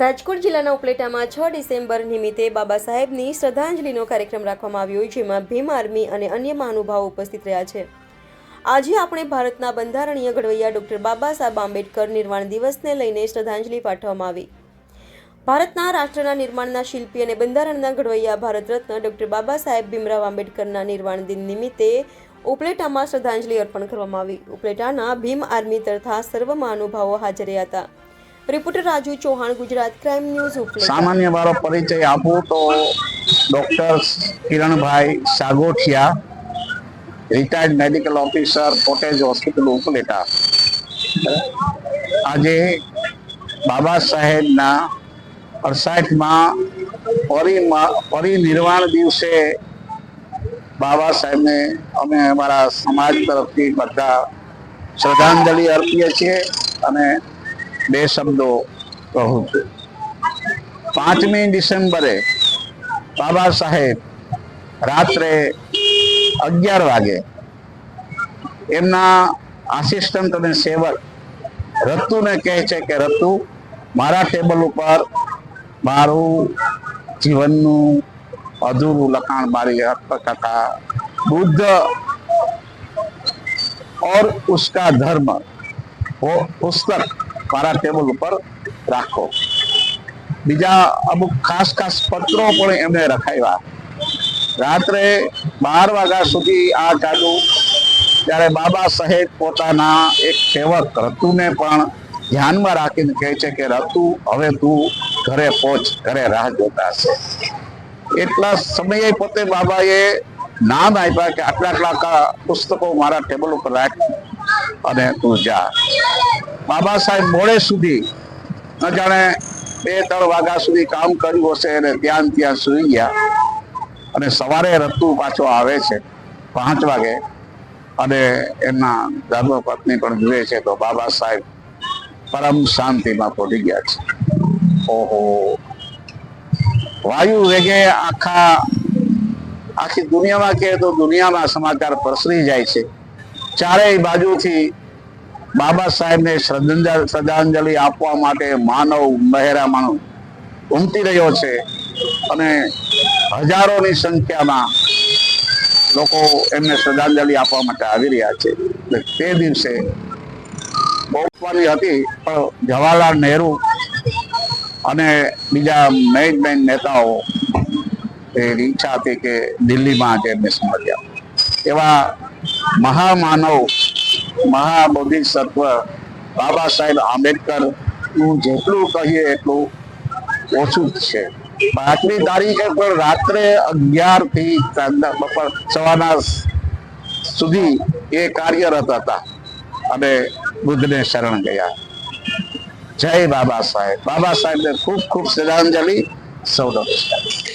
રાજકોટ જિલ્લાના ઉપલેટામાં છ ડિસેમ્બર નિમિત્તે બાબા સાહેબની શ્રદ્ધાંજલિનો કાર્યક્રમ રાખવામાં આવ્યો જેમાં ભીમ આર્મી અને અન્ય મહાનુભાવો ઉપસ્થિત રહ્યા છે. આજે આપણે ભારતના બંધારણીય ઘડવૈયા ડૉક્ટર બાબા સાહેબ આંબેડકર નિર્વાણ દિવસને લઈને શ્રદ્ધાંજલિ પાઠવવામાં આવી. ભારતના રાષ્ટ્રના નિર્માણના શિલ્પી અને બંધારણના ઘડવૈયા ભારત રત્ન ડૉક્ટર બાબા સાહેબ ભીમરાવ આંબેડકરના નિર્વાણ દિન નિમિત્તે ઉપલેટામાં શ્રદ્ધાંજલિ અર્પણ કરવામાં આવી. ઉપલેટાના ભીમ આર્મી તથા સર્વ મહાનુભાવો હાજર હતા. Reporter Raju Chauhan, Gujarat crime news Upleta. સામાન્ય વાળો પરિચય આપું તો doctor Kiranbhai Sagothiya retired medical officer cottage hospital Upleta. આજે બાબા સાહેબના અડસાઠમાં પરિનિર્વાણ દિવસે બાબા સાહેબને અમે અમારા સમાજ તરફથી બધા શ્રદ્ધાંજલિ અર્પીએ છીએ અને બે શબ્દો કહું છું પાંચમી ડિસેમ્બરે બાબા સાહેબ રાત્રે અગિયાર વાગે એમના આસિસ્ટન્ટ અને સેવક રતુને કહે છે કે રતુ મારા ટેબલ ઉપર મારું જીવનનું અધૂરું લખાણ મારી આત્મકથા બુદ્ધ और उसका धर्म वो પુસ્તક મારા ટેબલ ઉપર રાખો. બીજા અમુક ખાસ ખાસ પત્રો પણ એમને રખાવ્યા. રાત્રે બાર વાગ્યા સુધી આ ચાલુ ત્યારે બાબા સાહેબ પોતાના એક સેવક રતુને પણ ધ્યાનમાં રાખીને કહે છે કે, રતુ, હવે તું ઘરે પહોંચ, ઘરે રાહ જોતા હશે એટલા સમયે પોતે બાબાએ નામ આપ્યા કે, આટલા આટલા પુસ્તકો મારા ટેબલ ઉપર રાખ અને તું જા. બાબા સાહેબ મોડે સુધી ન જાણે બે, ત્રણ વાગ્યા સુધી કામ કર્યું હશે અને ત્યાં ત્યાં સુઈ ગયા. અને સવારે રત્તુ પાછો આવે છે પાંચ વાગે. અને એમના ધર્મપત્ની પણ જુએ છે તો બાબા સાહેબ પરમ શાંતિમાં પહોંચી ગયા છે. ઓહો. વાયુ વેગે આખા, આખી દુનિયામાં કહે તો દુનિયામાં સમાચાર પ્રસરી જાય છે. ચારેય બાજુથી બાબા સાહેબને શ્રદ્ધાંજલિ શ્રદ્ધાંજલિ આપવા માટે માનવ મહેરામણ ઉમટી રહ્યો છે અને હજારોની સંખ્યામાં લોકો એમને શ્રદ્ધાંજલિ આપવા માટે આવી રહ્યા છે. તે દિવસે બહુમાની હતી, પણ જવાહરલાલ નહેરુ અને બીજા મેઇન મેઇન નેતાઓ એની ઈચ્છા હતી કે દિલ્હીમાં જ એમને સમજ્યા એવા મહામાનવ મહાબોધિસત્વ બાબા સાહેબ આંબેડકરનું જેટલું કહીએ એટલું ઓછું છે. પાંચમી તારીખે પણ રાત્રે અગિયારથી બપોર સવારના સુધી એ કાર્યરત હતા અને બુદ્ધને શરણ ગયા. જય બાબા સાહેબ. બાબા સાહેબને ખૂબ ખૂબ શ્રદ્ધાંજલિ. સૌ નમસ્કાર.